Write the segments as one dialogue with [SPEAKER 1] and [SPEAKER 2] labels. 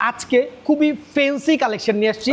[SPEAKER 1] আজকে খুবই fancy collection নিয়ে আসছি।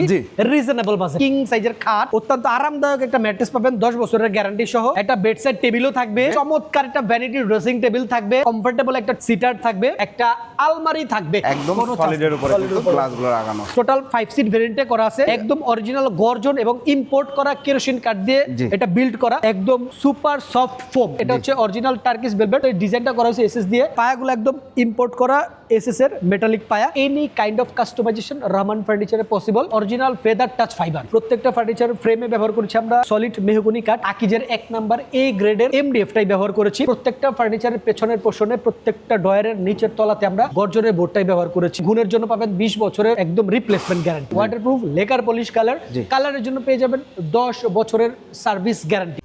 [SPEAKER 1] রিজনেবল বাজেট কিং সাইজের খাট। অত্যন্ত আরামদায়ক একটা ম্যাট্রেস পাবেন 10 বছরের গ্যারান্টি সহ। একটা বেড সাইড টেবিলও থাকবে চমৎকার একটা ভ্যানিটি ড্রেসিং টেবিল থাকবে। কমফোর্টেবল একটা সিটার থাকবে। একটা আলমারি থাকবে।
[SPEAKER 2] একদম সলিডের উপরে গ্লাসগুলো লাগানো
[SPEAKER 1] টোটাল ফাইভ সিট ভেরিয়েন্টে করা আছে। একদম অরিজিনাল গর্জন এবং ইম্পোর্ট করা কেরোসিন কাঠ দিয়ে এটা বিল্ড করা। একদম সুপার সফট ফোম এটা হচ্ছে অরিজিনাল টার্কিশ ভেলভেট এই ডিজাইনটা করা হয়েছে এসএস দিয়ে। পায়াগুলো একদম ইম্পোর্ট করা এসএস এর মেটালিক পায়া। Any kind of customisation Rahman ফার্নিচারে possible original feather touch fibre প্রত্যেকটা ফার্নিচার ফ্রেমে ব্যবহার করেছি আমরা সলিড মেহগুনি কাঠ আকিজের এক নাম্বার এ গ্রেডের এমডিএফ টাই ব্যবহার করেছি। প্রত্যেকটা ফার্নিচারের পেছনের পোষণে প্রত্যেকটা ডয়ারের নিচের তলাতে আমরা গর্জনের বোর্ডটাই ব্যবহার করেছি। গুণের জন্য পাবেন বিশ বছরের একদম replacement guarantee waterproof lacquer polish colour. কালারের জন্য পেয়ে যাবেন দশ বছরের সার্ভিস গ্যারান্টি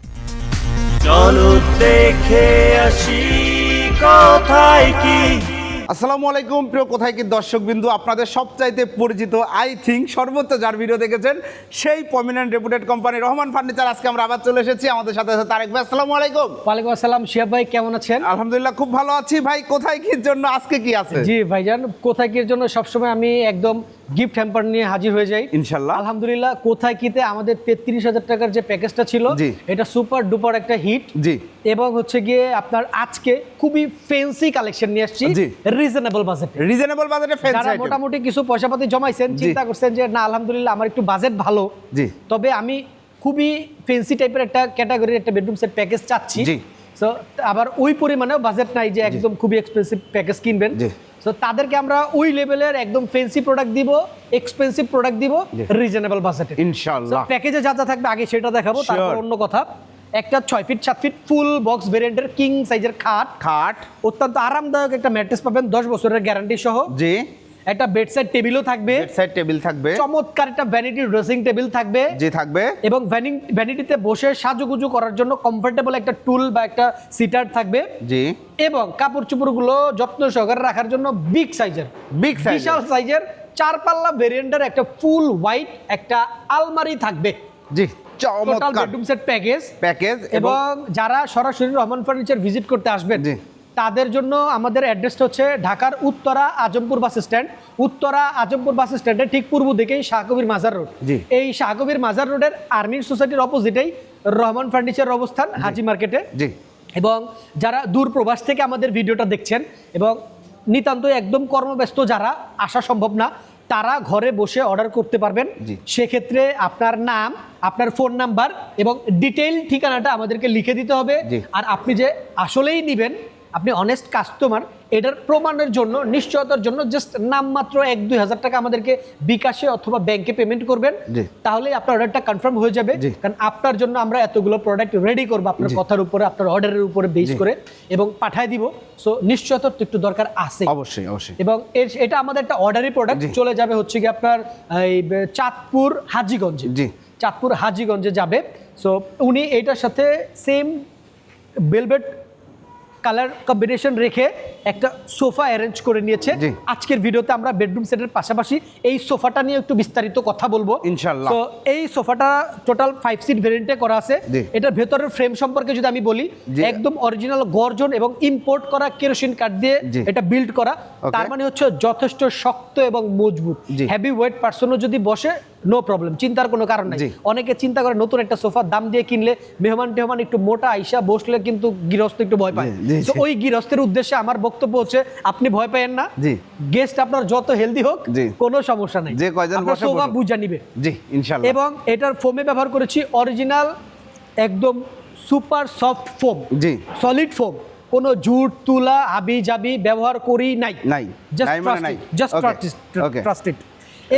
[SPEAKER 3] চলো দেখে আসি কোথায় কি?
[SPEAKER 2] আসসালামু আলাইকুম। প্রিয় কোথায় কি দর্শক বিন্দু আপনাদের সবচাইতে পরিচিত আই থিঙ্ক সর্বোচ্চ যার ভিডিও দেখেছেন সেই prominent reputed company Rahman furniture আজকে আমরা আবার চলে এসেছি আমাদের সাথে আছে তারেক ভাই। আসসালামু আলাইকুম।
[SPEAKER 1] ওয়ালাইকুম আসসালাম শিয়াব ভাই কেমন আছেন?
[SPEAKER 2] আলহামদুলিল্লাহ খুব ভালো আছি ভাই। কোথায় কি জন্য আজকে কি আছে?
[SPEAKER 1] জি ভাইজান কোথায় কির জন্য সবসময় আমি একদম গিফট হ্যাম্পার নিয়ে হাজির হয়ে যাই।
[SPEAKER 2] ইনশাল্লাহ।
[SPEAKER 1] আলহামদুলিল্লাহ কোথায় কিতে আমাদের তেত্রিশ হাজার টাকার যে প্যাকেজটা ছিল এটা সুপার ডুপার একটা হিট
[SPEAKER 2] জি।
[SPEAKER 1] এবং হচ্ছে গিয়ে আপনার আজকে খুবই ফেন্সি কালেকশন নিয়ে আসছি রিজনেবল বাজেট
[SPEAKER 2] রিজনেবল বাজারে ফ্যান্সি
[SPEAKER 1] যারা মোটামুটি কিছু পয়সা পাতি জমাইছেন চিন্তা করছেন যে না আলহামদুলিল্লাহ আমার একটু বাজেট ভালো।
[SPEAKER 2] জি।
[SPEAKER 1] তবে আমি খুবই ফেন্সি টাইপের একটা ক্যাটাগরির একটা বেডরুম সেট প্যাকেজ চাচ্ছি।
[SPEAKER 2] জি।
[SPEAKER 1] সো আবার ওই পরিমাণেও বাজেট নাই যে একদম খুবই এক্সপেন্সিভ প্যাকেজ কিনবেন।
[SPEAKER 2] জি।
[SPEAKER 1] সো তাদেরকে আমরা ওই লেভেলের একদম ফেন্সি প্রোডাক্ট দিব এক্সপেন্সিভ প্রোডাক্ট দিব রিজনেবল বাজেটে
[SPEAKER 2] ইনশাআল্লাহ।
[SPEAKER 1] প্যাকেজে যা যা থাকবে আগে সেটা দেখাবো তারপর অন্য কথা। একটা ছয় ফিট সাত ফিট ফুল বক্স ভেরিয়েন্টের কিং সাইজের খাট।
[SPEAKER 2] খাট।
[SPEAKER 1] অত্যন্ত আরামদায়ক একটা ম্যাট্রেস পাবেন দশ বছরের গ্যারান্টি সহ।
[SPEAKER 2] জি।
[SPEAKER 1] একটা বেড সাইড টেবিলও থাকবে।
[SPEAKER 2] বেড সাইড টেবিল থাকবে।
[SPEAKER 1] চমৎকার একটা ভ্যানিটি ড্রেসিং টেবিল থাকবে।
[SPEAKER 2] জি থাকবে।
[SPEAKER 1] এবং ভ্যানিং ভ্যানিটিতে বসে সাজুগুজু করার জন্য কমফোর্টেবল একটা টুল বা একটা সিটার থাকবে।
[SPEAKER 2] জি।
[SPEAKER 1] এবং কাপড় চোপড়গুলো যত্ন সহকারে রাখার জন্য বিগ সাইজের
[SPEAKER 2] বিগ সাইজ
[SPEAKER 1] বিশাল সাইজের চার পাল্লা ভেরিয়েন্টের একটা ফুল হোয়াইট একটা আলমারি থাকবে।
[SPEAKER 2] জি
[SPEAKER 1] টোটাল
[SPEAKER 2] চমৎকার।
[SPEAKER 1] বেডরুম সেট প্যাকেজ
[SPEAKER 2] প্যাকেজ এবং
[SPEAKER 1] এবং যারা সরাসরি রহমান ফার্নিচার ভিজিট করতে আসবেন
[SPEAKER 2] জি।
[SPEAKER 1] তাদের জন্য আমাদের অ্যাড্রেসটা হচ্ছে ঢাকার Uttara Azampur bus stand Uttara Azampur bus স্ট্যান্ডের ঠিক পূর্ব দিকেই শাহকবির মাজার রোড। এই শাহকবির মাজার রোডের আর্মির সোসাইটির অপোজিটেই রহমান ফার্নিচার অবস্থান হাজি মার্কেটে
[SPEAKER 2] জি।
[SPEAKER 1] এবং যারা দূর প্রবাস থেকে আমাদের ভিডিওটা দেখছেন এবং নিতান্ত একদম কর্মব্যস্ত যারা আসা সম্ভব না তারা ঘরে বসে অর্ডার করতে পারবেন। সেক্ষেত্রে আপনার নাম আপনার ফোন নাম্বার এবং ডিটেইল ঠিকানাটা আমাদেরকে লিখে দিতে হবে। আর আপনি যে আসলেই নেবেন আপনি অনেস্ট কাস্টমার এটার প্রমাণের জন্য নিশ্চয়তার জন্য জাস্ট নামমাত্র এক দুই হাজার টাকা আমাদেরকে বিকাশে অথবা ব্যাংকে পেমেন্ট করবেন। তাহলে আপনার অর্ডারটা কনফার্ম হয়ে যাবে। কারণ আপনার জন্য আমরা এতগুলো প্রোডাক্ট রেডি করব আপনার কথার উপরে আপনার অর্ডারের উপরে বেস করে এবং পাঠায় দিব। সো নিশ্চয়তার তো একটু দরকার আছে।
[SPEAKER 2] অবশ্যই অবশ্যই।
[SPEAKER 1] এবং এর- এটা আমাদের একটা অর্ডারি প্রোডাক্ট চলে যাবে হচ্ছে কি আপনার এই চাঁদপুর হাজিগঞ্জে। চাঁদপুর হাজিগঞ্জে যাবে। সো উনি এটার সাথে সেম বেলভেট কালার কম্বিনেশন রেখে একটা সোফা অ্যারেঞ্জ করে নিয়েছে। আজকের ভিডিওতে আমরা বেডরুম সেটের পাশাপাশি এই সোফাটা নিয়ে একটু বিস্তারিত কথা বলব।
[SPEAKER 2] ইনশাল্লাহ।
[SPEAKER 1] তো এই সোফাটা টোটাল ফাইভ সিট ভেরিয়েন্টে করা আছে। এটার ভেতরের ফ্রেম সম্পর্কে যদি আমি বলি একদম অরিজিনাল গর্জন এবং ইম্পোর্ট করা কেরোসিন কাঠ দিয়ে এটা বিল্ড করা। তার মানে হচ্ছে যথেষ্ট শক্ত এবং মজবুত। হেভি ওয়েট পার্সনও যদি বসে নো প্রবলেম চিন্তার কোনো কারণ নাই। অনেকে চিন্তা করে নতুন একটা সোফার দাম দিয়ে কিনলে মেহমান টেহমান একটু মোটা আইসা বসলে কিন্তু গৃহস্থ একটু ভয় পায়। তো ওই গৃহস্থের উদ্দেশ্যে আমার বক্তব্য হচ্ছে আপনি ভয় না।
[SPEAKER 2] জি।
[SPEAKER 1] গেস্ট আপনার যত হেলদি হোক কোনো সমস্যা নাই।
[SPEAKER 2] যে কয়জন বসে বসুক।
[SPEAKER 1] বুঝা নিবে।
[SPEAKER 2] জি ইনশাল্লাহ।
[SPEAKER 1] এবং এটার ফোমে ব্যবহার করেছি অরিজিনাল একদম সুপার সফট ফোম
[SPEAKER 2] জি।
[SPEAKER 1] সলিড ফোম কোনো জুট তুলা হাবি জাবি ব্যবহার করি নাই।
[SPEAKER 2] নাই।
[SPEAKER 1] জাস্ট
[SPEAKER 2] নাই মানে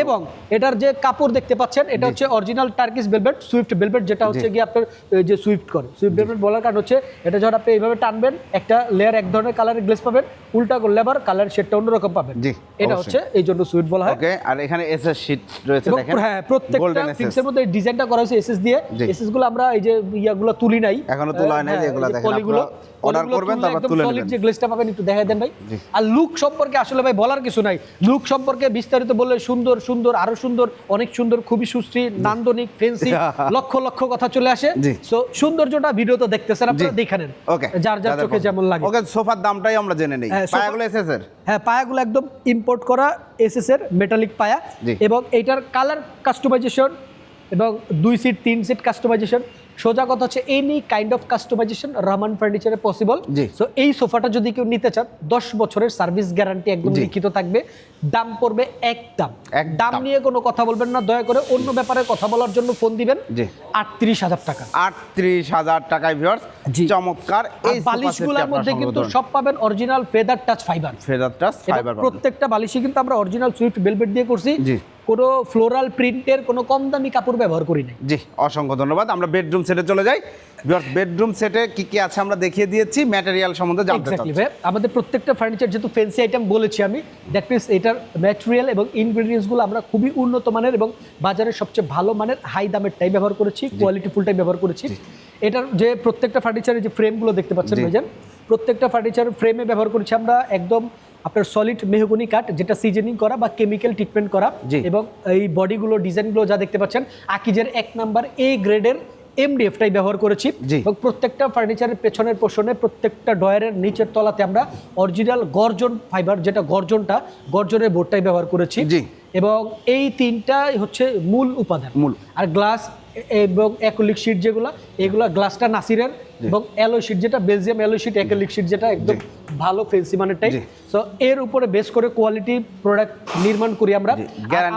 [SPEAKER 1] এবং এটার যে কাপড় দেখতে পাচ্ছেন এটা হচ্ছে original Turkish velvet swift velvet যেটা হচ্ছে গিয়ে আপনার যে সুইফট করে। সুইফট বেলভেট বলার কারণ হচ্ছে এটা যখন আপনি এইভাবে টানবেন একটা লেয়ার এক ধরনের কালারের গ্লেস পাবেন উল্টা করলে আবার কালার শেডটা অন্যরকম পাবেন।
[SPEAKER 2] জি,
[SPEAKER 1] এটা হচ্ছে এই জন্য সুইফট বলা হয়।
[SPEAKER 2] ওকে আর এখানে এসএস শীট রয়েছে দেখেন।
[SPEAKER 1] হ্যাঁ প্রত্যেকটা ফিক্সের মধ্যে ডিজাইনটা করা হয়েছে এসএস দিয়ে। এসএসগুলো আমরা এই যে ইয়াগুলো তুলি নাই।
[SPEAKER 2] এখনও তোলা হয় নাই,
[SPEAKER 1] হ্যাঁ,
[SPEAKER 2] যেগুলো দেখেন
[SPEAKER 1] পলিগুলো, পলিগুলো
[SPEAKER 2] করবেন, তারপর তুলে নেবেন।
[SPEAKER 1] যে গ্লেজটা পাবেন একটু দেখাই দেন ভাই। আর লুক সম্পর্কে আসলে ভাই বলার কিছু নাই। লুক সম্পর্কে বিস্তারিত বললে সুন্দর সুন্দর আরও সুন্দর অনেক সুন্দর খুবই সুশ্রী নান্দনিক ফেন্সি লক্ষ লক্ষ কথা চলে আসে। সো সৌন্দর্যটা ভিডিও তো দেখতেছেন আপনারা
[SPEAKER 2] জি।
[SPEAKER 1] দেখে নেন।
[SPEAKER 2] ওকে
[SPEAKER 1] যার যার চোখে যেমন লাগে।
[SPEAKER 2] ওকে সোফার দামটাই আমরা জেনে নেই।
[SPEAKER 1] হ্যাঁ,
[SPEAKER 2] পায়াগুলো
[SPEAKER 1] হ্যাঁ পায়াগুলো একদম ইম্পোর্ট করা এসএস এর মেটালিক পায়া। এবং এইটার কালার কাস্টমাইজেশন এবং দুই সিট তিন সিট কাস্টমাইজেশন সোজা কথা হচ্ছে any kind of customization Rahman ফার্নিচারে possible so এই সোফাটা যদি কেউ নিতে চান দশ বছরের সার্ভিস গ্যারান্টি একদম লিখিত থাকবে। দাম পড়বে এক দাম
[SPEAKER 2] এক
[SPEAKER 1] দাম। নিয়ে কোনো কথা বলবেন না দয়া করে অন্য ব্যাপারে কথা বলার জন্য ফোন দিবেন।
[SPEAKER 2] জি।
[SPEAKER 1] আটত্রিশ হাজার টাকা।
[SPEAKER 2] আটত্রিশ হাজার টাকায় ভিউয়ার্স। চমৎকার।
[SPEAKER 1] আর বালিশগুলোর মধ্যে কিন্তু সব পাবেন original feather touch fibre
[SPEAKER 2] feather touch fibre
[SPEAKER 1] প্রত্যেকটা বালিশই কিন্তু আমরা অরিজিনাল সুইফট বেলভেট দিয়ে করছি।
[SPEAKER 2] জি।
[SPEAKER 1] কোনো ফ্লোরাল প্রিন্টের কোনো কম দামি কাপড় ব্যবহার করি নাই।
[SPEAKER 2] জি অসংখ্য ধন্যবাদ। আমরা বেডরুম সেটে চলে যাই। বেডরুম সেটে কি কি আছে আমরা দেখিয়ে দিয়েছি ম্যাটেরিয়াল সম্বন্ধে জানতে চাচ্ছি।
[SPEAKER 1] আমাদের প্রত্যেকটা ফার্নিচার যেহেতু ফেন্সি আইটেম বলেছি আমি দ্যাট মিনস এটার ম্যাটেরিয়াল এবং ইনগ্রেডিয়েন্টসগুলো আমরা খুবই উন্নত মানের এবং বাজারের সবচেয়ে ভালো মানের হাই দামেরটাই ব্যবহার করেছি কোয়ালিটি ফুলটাই ব্যবহার করেছি। এটার যে প্রত্যেকটা ফার্নিচারের যে ফ্রেমগুলো দেখতে পাচ্ছেন। ভাইজান প্রত্যেকটা ফার্নিচার ফ্রেমে ব্যবহার করেছি আমরা একদম আপনার সলিড মেহগুনি কাঠ যেটা সিজনিং করা বা কেমিক্যাল ট্রিটমেন্ট করা। এবং এই বডিগুলো ডিজাইনগুলো যা দেখতে পাচ্ছেন আকিজের এক নাম্বার এ গ্রেডের এমডিএফটাই ব্যবহার করেছি। এবং প্রত্যেকটা ফার্নিচারের পেছনের পোষণে প্রত্যেকটা ডয়ারের নিচের তলাতে আমরা অরিজিনাল গর্জন ফাইবার যেটা গর্জনটা গর্জনের বোর্ডটাই ব্যবহার করেছি। এবং এই তিনটাই হচ্ছে মূল উপাদান
[SPEAKER 2] মূল।
[SPEAKER 1] আর গ্লাস এবং অ্যাক্রিলিক শিট যেগুলো এগুলো গ্লাসটা নাসিরের এবং অ্যালো শিট যেটা Belgium alloy sheet acrylic sheet যেটা একদম ভালো ফেন্সি মানেরটাই
[SPEAKER 2] জি।
[SPEAKER 1] সো এর উপরে বেস করে কোয়ালিটি প্রোডাক্ট নির্মাণ করি আমরা।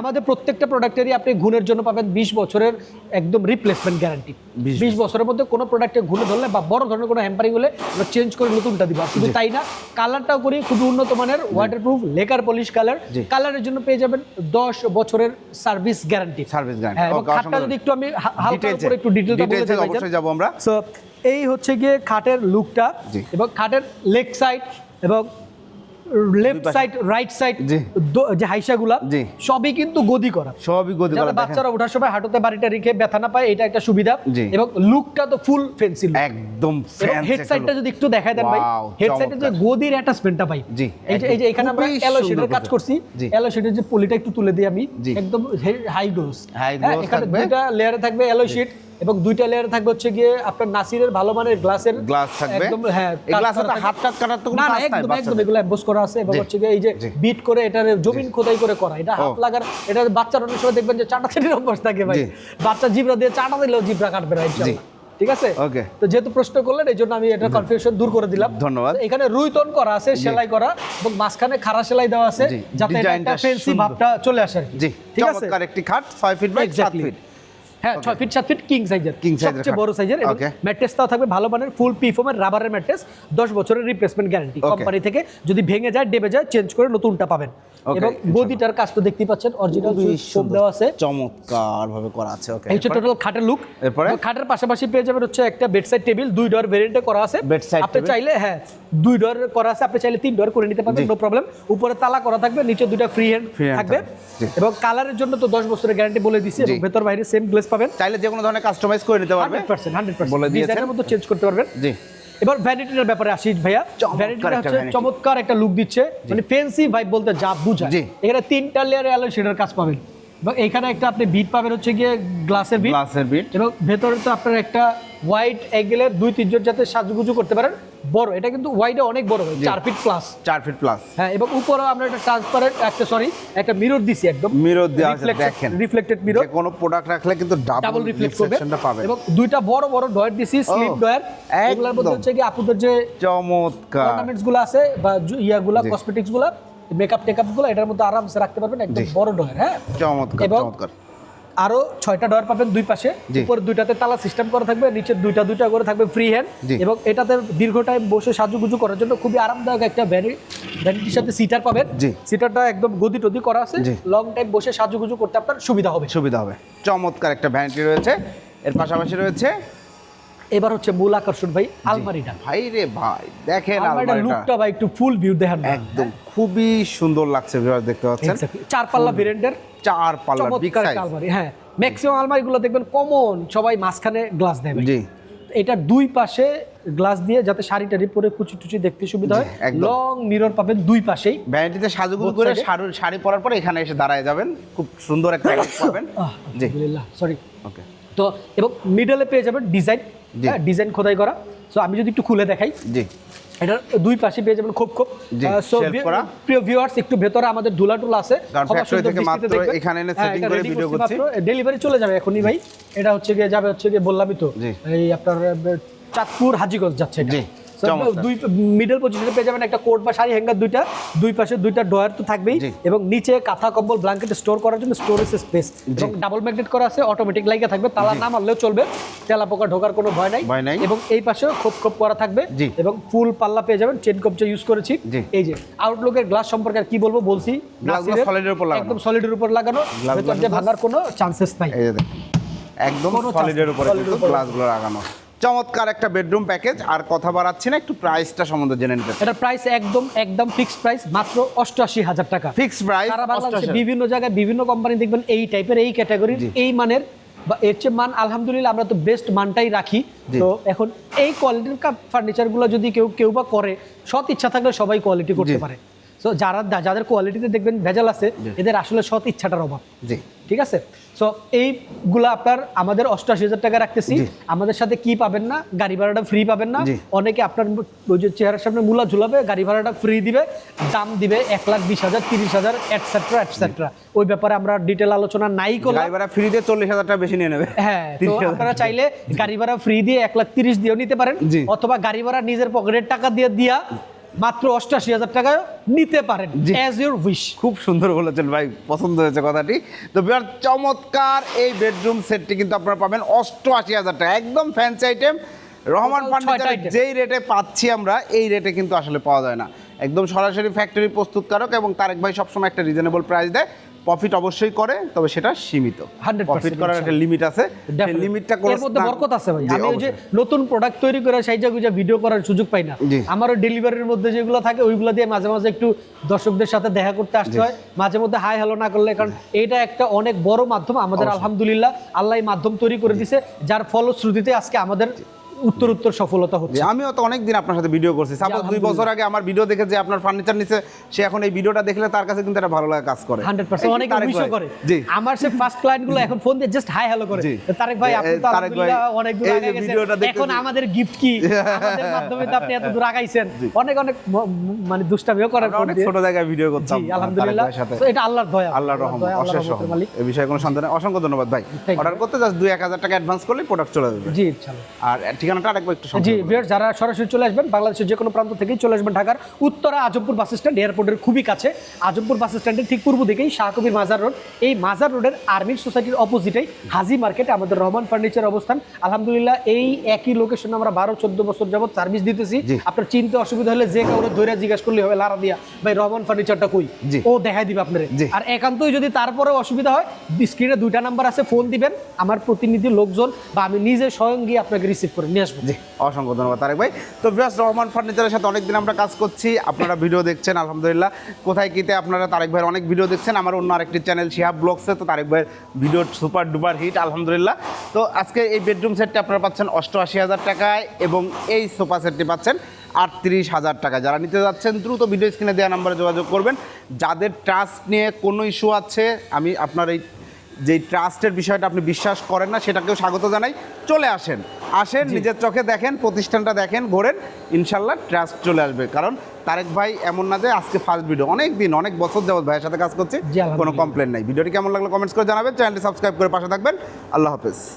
[SPEAKER 1] আমাদের প্রত্যেকটা প্রোডাক্টেরই আপনি ঘুণের জন্য পাবেন বিশ বছরের একদম রিপ্লেসমেন্ট গ্যারান্টি বিশ বছরের মধ্যে কোনো প্রোডাক্টে ঘুরে ধরলে বা বড় ধরনের কোনো হ্যাম্পারিং হলে আমরা চেঞ্জ করে নতুনটা দিব। শুধু তাই না কালারটাও করি খুবই উন্নত মানের ওয়াটারপ্রুফ লেকার পলিশ কালার কালারের জন্য পেয়ে যাবেন দশ বছরের সার্ভিস গ্যারান্টি
[SPEAKER 2] guarantee,
[SPEAKER 1] হ্যাঁ এবং খাটটা যদি একটু আমি হালকা করে একটু ডিটেলটা বলে
[SPEAKER 2] যাব আমরা।
[SPEAKER 1] সো এই হচ্ছে গিয়ে খাটের লুকটা এবং খাটের লেগ সাইড এবং লেফট সাইড রাইট সাইড যে হাইসাগুলা সবই কিন্তু গদি করা।
[SPEAKER 2] সবই গদি করা
[SPEAKER 1] বাচ্চারা ওঠার সময় হাঁটুতে বাড়িটা রেখে ব্যথা না পায় এটা একটা সুবিধা। এবং লুকটা তো ফুল ফেন্সি
[SPEAKER 2] একদম
[SPEAKER 1] হেড সাইডটা যদি একটু দেখায় দেন ভাই হেড সাইডে যে গদির অ্যাটাচমেন্টটা পাই এই যে এই যে এখানে আমরা শেডের কাজ
[SPEAKER 2] করছি।
[SPEAKER 1] এলো শেডের যে পলিটা একটু তুলে দিই আমি একদম হাই গ্লোস
[SPEAKER 2] gloss
[SPEAKER 1] এখানে
[SPEAKER 2] থাকবে।
[SPEAKER 1] দুইটা লেয়ারে থাকবে এলো শিট এবং দুইটা লেয়ারে থাকবে হচ্ছে গিয়ে আপনার নাসিরের ভালো মানের গ্লাসের
[SPEAKER 2] গ্লাস থাকবে।
[SPEAKER 1] একদম হ্যাঁ কাজ
[SPEAKER 2] তো হাত টাত কাটার তো কোনো
[SPEAKER 1] না না
[SPEAKER 2] কাজ নাই
[SPEAKER 1] একদম একদম এগুলো এমবোস করা আছে এবং হচ্ছে গিয়ে এই যে বিট করে এটার জমিন খোদাই করে করা। এটা হাত লাগার এটা বাচ্চার অনেক সময় দেখবেন যে চাটা ছেটির অভ্যাস থাকে ভাই। বাচ্চা জিবরা দিয়ে চাটা দিলেও জিবরা কাটবে না ইনশাআল্লাহ। ঠিক আছে?
[SPEAKER 2] Okay.
[SPEAKER 1] তো যেহেতু প্রশ্ন করলেন এই জন্য আমি এটা কনফিউশন দূর করে দিলাম।
[SPEAKER 2] ধন্যবাদ।
[SPEAKER 1] এখানে রুইতন করা আছে সেলাই করা এবং মাঝখানে খাড়া সেলাই দেওয়া আছে যাতে এটা একটা ফেন্সি ভাবটা চলে আসে।
[SPEAKER 2] জি।
[SPEAKER 1] ঠিক আছে?
[SPEAKER 2] চমৎকার একটি খাট ছয় ফিট বাই ফিট
[SPEAKER 1] হ্যাঁ ফিট ফিট কিং সাইজের
[SPEAKER 2] size এর
[SPEAKER 1] সবচেয়ে বড় সাইজের ম্যাট্রেসটাও থাকবে ভালো মানের ফুল রাবারের ম্যাট্রেস দশ বছরের রিপ্লেসমেন্ট গ্যারান্টি কোম্পানি থেকে যদি ভেঙে যায় ডেবে যায় চেঞ্জ করে নতুনটা পাবেন। এবং গদিটার কাজ তো দেখতেই পাচ্ছেন অরিজিনাল দেওয়া আছে।
[SPEAKER 2] চমৎকার ভাবে করা আছে ওকে
[SPEAKER 1] এই টোটাল খাটের লুক
[SPEAKER 2] এরপরে?
[SPEAKER 1] খাটের পাশাপাশি পেয়ে যাবেন হচ্ছে একটা বেডসাইড টেবিল দুই ডোর ভেরিয়েন্টে করা আছে।
[SPEAKER 2] Bedside
[SPEAKER 1] আপনি চাইলে হ্যাঁ দুই ডোর করা আছে আপনি চাইলে তিন ডোর করে নিতে পারবেন নো প্রবলেম উপরে তালা করা থাকবে নিচে দুইটা ফ্রি হ্যান্ড থাকবে। এবং কালারের জন্য তো দশ বছরের গ্যারান্টি বলে দিছি এবং ভেতর বাইরে সেম গ্লেস পাবেন।
[SPEAKER 2] চাইলে যে কোনো ধরনের কাস্টমাইজ করে নিতে পারবেন
[SPEAKER 1] হান্ড্রেড পার্সেন্ট হান্ড্রেড
[SPEAKER 2] বলে দিয়েছেন।
[SPEAKER 1] ডিজাইনের মতো চেঞ্জ করতে পারবেন।
[SPEAKER 2] জি।
[SPEAKER 1] এবার ভ্যানিটির ব্যাপারে আসি ভাইয়া। ভ্যানিটিটা
[SPEAKER 2] একটা
[SPEAKER 1] হচ্ছে চমৎকার একটা লুক দিচ্ছে। মানে ফ্যান্সি ভাইব বলতে যা বুঝায়। এখানে তিনটা লেয়ারে আলো সেটার কাজ পাবেন। এবং এখানে একটা আপনি বিট পাবেন হচ্ছে গিয়ে গ্লাসের বিট
[SPEAKER 2] গ্লাসের বিট
[SPEAKER 1] এবং ভেতরে তো আপনার একটা হোয়াইট অ্যাঙ্গেলের দুই তিনজন যাতে সাজুগুজু করতে পারেন বড়। এটা কিন্তু হোয়াইটে অনেক বড় হয় চার ফিট প্লাস
[SPEAKER 2] চার ফিট প্লাস
[SPEAKER 1] হ্যাঁ এবং উপরেও আমরা একটা ট্রান্সপারেন্ট একটা সরি একটা মিরর দিছি একদম।
[SPEAKER 2] মিরর দেওয়া আছে দেখেন।
[SPEAKER 1] রিফ্লেক্টেড মিরর
[SPEAKER 2] যে কোনো প্রোডাক্ট রাখলে কিন্তু
[SPEAKER 1] ডাবল রিফ্লেক্ট করবে।
[SPEAKER 2] পাবেন।
[SPEAKER 1] এবং দুইটা বড় বড় ডয়ার দিছি স্লিপ ডয়ার এগুলোর মধ্যে হচ্ছে কি আপুদের যে
[SPEAKER 2] চমৎকার।
[SPEAKER 1] অর্নামেন্টসগুলো আছে বা ইয়াগুলা কসমেটিক্সগুলা মেকআপ টেকআপগুলো এটার মধ্যে আরামসে রাখতে পারবেন একদম বড় ডয়ার হ্যাঁ?
[SPEAKER 2] চমৎকার চমৎকার।
[SPEAKER 1] আরও ছয়টা ডয়ার পাবেন দুই পাশে। উপর দুইটাতে তালা সিস্টেম করা থাকবে নিচে দুইটা দুইটা করে থাকবে ফ্রি হ্যান্ড। এবং এটাতে দীর্ঘ টাইম বসে সাজুগুজু করার জন্য খুবই আরামদায়ক একটা ভ্যানি ভ্যানিটির সাথে সিটার পাবেন। সিটারটা একদম গদি টদি করা আছে। লং টাইম বসে সাজুগুজু করতে আপনার সুবিধা হবে
[SPEAKER 2] সুবিধা হবে চমৎকার একটা ভ্যানিটি রয়েছে এর পাশাপাশি রয়েছে
[SPEAKER 1] এবার হচ্ছে মূল আকর্ষণ ভাই আলমারিটা।
[SPEAKER 2] ভাই রে ভাই দেখেন আলমারিটা।
[SPEAKER 1] লুকটা ভাই একটু ফুল ভিউ দেখেন।
[SPEAKER 2] একদম খুবই সুন্দর লাগছে ভিউয়ার দেখতে পাচ্ছেন।
[SPEAKER 1] চার পাল্লা ভেরিয়েন্টের
[SPEAKER 2] চার পাল্লা বিগ সাইজ
[SPEAKER 1] আলমারি হ্যাঁ। ম্যাক্সিমাম আলমারিগুলো দেখবেন কমন সবাই মাঝখানে গ্লাস দেয়।
[SPEAKER 2] জি।
[SPEAKER 1] এটার দুই পাশে গ্লাস দিয়ে যাতে শাড়ি টাড়ি পরে কুচি টুচি দেখতে সুবিধা হয়। লং মিরর পাবেন দুই পাশেই।
[SPEAKER 2] ভ্যানিটিতে সাজুগুজু করে শাড়ি শাড়ি পরার পরে এখানে এসে দাঁড়ায় যাবেন। খুব সুন্দর একটা পাবেন। জি।
[SPEAKER 1] সরি
[SPEAKER 2] ওকে
[SPEAKER 1] তো এবং মিডলে পেয়ে যাবেন ডিজাইন। ডিজাইন খোদাই করা। সো আমি যদি একটু খুলে দেখাই।
[SPEAKER 2] জি।
[SPEAKER 1] এটার দুই পাশে পেয়ে যাবেন খুব খুব। সো প্রিয় ভিউয়ার্স একটু ভেতরে আমাদের ধুলা টুলা আছে।
[SPEAKER 2] factory থেকে মাত্র এখানে এনে সেটিং করে ভিডিও করছি।
[SPEAKER 1] ডেলিভারি চলে যাবে এখনই ভাই। এটা হচ্ছে গিয়ে যাবে হচ্ছে গিয়ে বললামই তো। এই আপনার চাঁদপুর হাজিগঞ্জ যাচ্ছে এটা। দুই মিডল পজিশনে পেয়ে যাবেন একটা কোট বা শাড়ি হ্যাঙ্গার দুইটা দুই পাশে দুইটা ডয়ার তো থাকবেই এবং নিচে কাঁথা কম্বল ব্ল্যাঙ্কেট স্টোর করার জন্য স্টোরেজ স্পেস এবং ডাবল ম্যাগনেট করা আছে অটোমেটিক লাইকে থাকবে তালা না মারলেও চলবে তেলা পোকা ঢোকার কোনো ভয় নাই।
[SPEAKER 2] ভয় নাই।
[SPEAKER 1] এবং এই পাশেও খোপ খোপ করা থাকবে এবং ফুল পাল্লা পেয়ে যাবেন চেন কবজা ইউজ করেছি। এই যে আউটলুকের গ্লাস সম্পর্কে আর কি বলব বলছি?
[SPEAKER 2] এর উপর লাগানো।
[SPEAKER 1] একদম সলিডের উপর লাগানো ভেতর ভাঙার কোনো চান্সেস নাই।
[SPEAKER 2] একদম সলিডের কিন্তু
[SPEAKER 1] উপরে।
[SPEAKER 2] গ্লাসগুলো লাগানো। চমৎকার একটা বেডরুম প্যাকেজ আর কথা বাড়াচ্ছি না একটু প্রাইসটা সম্বন্ধে জেনে নিতে
[SPEAKER 1] এটার প্রাইস একদম একদম ফিক্সড প্রাইস মাত্র অষ্টআশি হাজার টাকা।
[SPEAKER 2] ফিক্স প্রাইস
[SPEAKER 1] সারা বাংলাদেশে বিভিন্ন জায়গায় বিভিন্ন কোম্পানি দেখবেন এই টাইপের এই ক্যাটাগরির এই মানের বা এর চেয়ে মান আলহামদুলিল্লাহ আমরা তো বেস্ট মানটাই রাখি। তো এখন এই কোয়ালিটির ফার্নিচারগুলো যদি কেউ কেউ বা করে সৎ ইচ্ছা থাকলে সবাই কোয়ালিটি করতে পারে। তো যারা যাদের কোয়ালিটিতে দেখবেন ভেজাল আছে এদের আসলে সৎ ইচ্ছাটার অভাব।
[SPEAKER 2] জি।
[SPEAKER 1] ঠিক আছে? সো এইগুলা আপনার আমাদের অষ্টআশি হাজার টাকা রাখতেছি। আমাদের সাথে কি পাবেন না? গাড়ি ভাড়াটা ফ্রি পাবেন না। অনেকে আপনার ওই যে চেহারার সামনে মূলা ঝুলাবে গাড়ি ভাড়াটা ফ্রি দিবে দাম দিবে এক লাখ বিশ হাজার তিরিশ হাজার এটসেট্রা এটসেট্রা ওই ব্যাপারে আমরা ডিটেল আলোচনা নাই করলাম।
[SPEAKER 2] গাড়ি ভাড়া ফ্রিতে চল্লিশ হাজার টাকা বেশি নিয়ে নেবে।
[SPEAKER 1] হ্যাঁ তো আপনারা চাইলে গাড়ি ভাড়া ফ্রি দিয়ে এক লাখ তিরিশ দিয়েও নিতে পারেন। অথবা গাড়ি ভাড়া নিজের পকেটের টাকা দিয়ে দিয়া মাত্র অষ্টাশি হাজার টাকায় নিতে পারেন অ্যাজ ইউর উইশ
[SPEAKER 2] খুব সুন্দর বলেছেন ভাই পছন্দ হয়েছে কথাটি। তো বিরাট চমৎকার এই বেডরুম সেটটি কিন্তু আপনারা পাবেন অষ্টআশি হাজার টাকা। একদম fancy item Rahman
[SPEAKER 1] Panda
[SPEAKER 2] furniture যেই রেটে পাচ্ছি আমরা এই রেটে কিন্তু আসলে পাওয়া যায় না। একদম সরাসরি ফ্যাক্টরি প্রস্তুতকারক এবং তারেক ভাই সবসময় একটা রিজনেবল প্রাইস দেয়। প্রফিট অবশ্যই করে তবে সেটা সীমিত। প্রফিট করার একটা লিমিট আছে। সেই লিমিটটা
[SPEAKER 1] মধ্যে বরকত আছে ভাই। আমি ওই যে নতুন প্রোডাক্ট তৈরি করে সাইজা গুজা ভিডিও করার সুযোগ পাই না। আমারও ডেলিভারির মধ্যে যেগুলো থাকে ওইগুলো দিয়ে মাঝে মাঝে একটু দর্শকদের সাথে দেখা করতে আসতে হয়। মাঝে মধ্যে হাই হ্যালো না করলে কারণ এটা একটা অনেক বড় মাধ্যম আমাদের আলহামদুলিল্লাহ। আল্লাহ মাধ্যম তৈরি করে দিছে যার ফলশ্রুতিতে আজকে আমাদের উত্তর উত্তর সফলতা হচ্ছে।
[SPEAKER 2] আমিও তো অনেকদিন আপনার সাথে ভিডিও করছি। সাপোজ দুই বছর আগে আমার ভিডিও দেখে যে আপনার ফার্নিচার নিছে সে এখন এই ভিডিওটা দেখলে তার কাছে কিন্তু একটা ভালো লাগা কাজ করে।
[SPEAKER 1] Hundred percent.
[SPEAKER 2] এই
[SPEAKER 1] অনেক
[SPEAKER 2] তারেক
[SPEAKER 1] উইশও করে।
[SPEAKER 2] জি।
[SPEAKER 1] আমার সে ফার্স্ট ক্লায়েন্টগুলো এখন ফোন দিয়ে জাস্ট হাই হ্যালো করে। তারেক ভাই আপনি তো আলহামদুলিল্লাহ অনেক দূর আগাই গেছেন এখন আমাদের গিফট কি? আমাদের মাধ্যমে তো আপনি এত দূর আগাইছেন। অনেক অনেক মানে দুষ্টামিও
[SPEAKER 2] আমরা
[SPEAKER 1] ফোন
[SPEAKER 2] অনেক ছোট জায়গায় ভিডিও করতাম
[SPEAKER 1] জি আলহামদুলিল্লাহ। তো এটা আল্লাহর দয়া।
[SPEAKER 2] আল্লাহর
[SPEAKER 1] আল্লাহর
[SPEAKER 2] অশেষ রহমত এই বিষয়ে কোনো সন্দেহ নেই। অসংখ্য ধন্যবাদ ভাই। অর্ডার করতে জাস্ট দুই এক হাজার টাকা অ্যাডভান্স করলে প্রোডাক্ট চলে যাবে।
[SPEAKER 1] জি ইনশাআল্লাহ
[SPEAKER 2] আর ঠিকানাটা আরেকবার একটু
[SPEAKER 1] জি ভিউয়ার্স যারা সরাসরি চলে আসবেন বাংলাদেশের যে কোনো প্রান্ত থেকেই চলে আসবেন ঢাকার উত্তরা আজমপুর বাস স্ট্যান্ড এয়ারপোর্টের খুবই কাছে। আজমপুর বাস স্ট্যান্ডের ঠিক পূর্ব দিকেই শাহকবির মাজার রোড। এই মাজার রোডের আর্মির সোসাইটির অপোজিটেই হাজি মার্কেটে আমাদের রহমান ফার্নিচার অবস্থান। আলহামদুলিল্লাহ এই একই লোকেশনে আমরা বারো চোদ্দ বছর যাবত সার্ভিস দিতেছি। আপনার চিনতে অসুবিধা হলে যে কাউরে ধৈর্য জিজ্ঞাসা করলে হবে লারা দিয়া ভাই রহমান ফার্নিচারটা কই? ও দেখাই দিবে আপনার। আর একান্তই যদি তারপরে অসুবিধা হয় স্ক্রিনে দুইটা নাম্বার আছে ফোন দিবেন। আমার প্রতিনিধি লোকজন বা আমি নিজে স্বয়ং গিয়ে আপনাকে রিসিভ করে নিয়ে আসব।
[SPEAKER 2] জি, অসংখ্য ধন্যবাদ, তারেক ভাই। তো বিয়াস রহমান ফার্নিচারের সাথে অনেকদিন আমরা কাজ করছি। আপনারা ভিডিও দেখছেন, আলহামদুলিল্লাহ। কোথায় কিতে আপনারা তারেক ভাইয়ের অনেক ভিডিও দেখছেন। আমার অন্য আরেকটি চ্যানেল শিহাব ব্লগসে, তো তারেক ভাইয়ের ভিডিও সুপার ডুপার হিট, আলহামদুলিল্লাহ। তো আজকে এই বেডরুম সেটটি আপনারা পাচ্ছেন অষ্টআশি হাজার টাকায় এবং এই সোফা সেটটি পাচ্ছেন আটত্রিশ হাজার টাকা যারা নিতে যাচ্ছেন, দ্রুত ভিডিও স্ক্রিনে দেওয়া নাম্বারে যোগাযোগ করবেন। যাদের ট্রাস্ট নিয়ে কোনো ইস্যু আছে, আমি আপনার এই যে ট্রাস্টের বিষয়টা আপনি বিশ্বাস করেন না সেটাকেও স্বাগত জানাই। চলে আসেন। আসেন নিজের চোখে দেখেন প্রতিষ্ঠানটা দেখেন ঘোরেন ইনশাল্লাহ ট্রাস্ট চলে আসবে। কারণ তারেক ভাই এমন না যে আজকে ফার্স্ট ভিডিও অনেক দিন অনেক বছর যাবত ভাইয়ের সাথে কাজ করছি কোনো কমপ্লেন নাই। ভিডিওটি কেমন লাগল কমেন্টস করে জানাবেন চ্যানেলটি সাবস্ক্রাইব করে পাশে থাকবেন। আল্লাহ হাফেজ।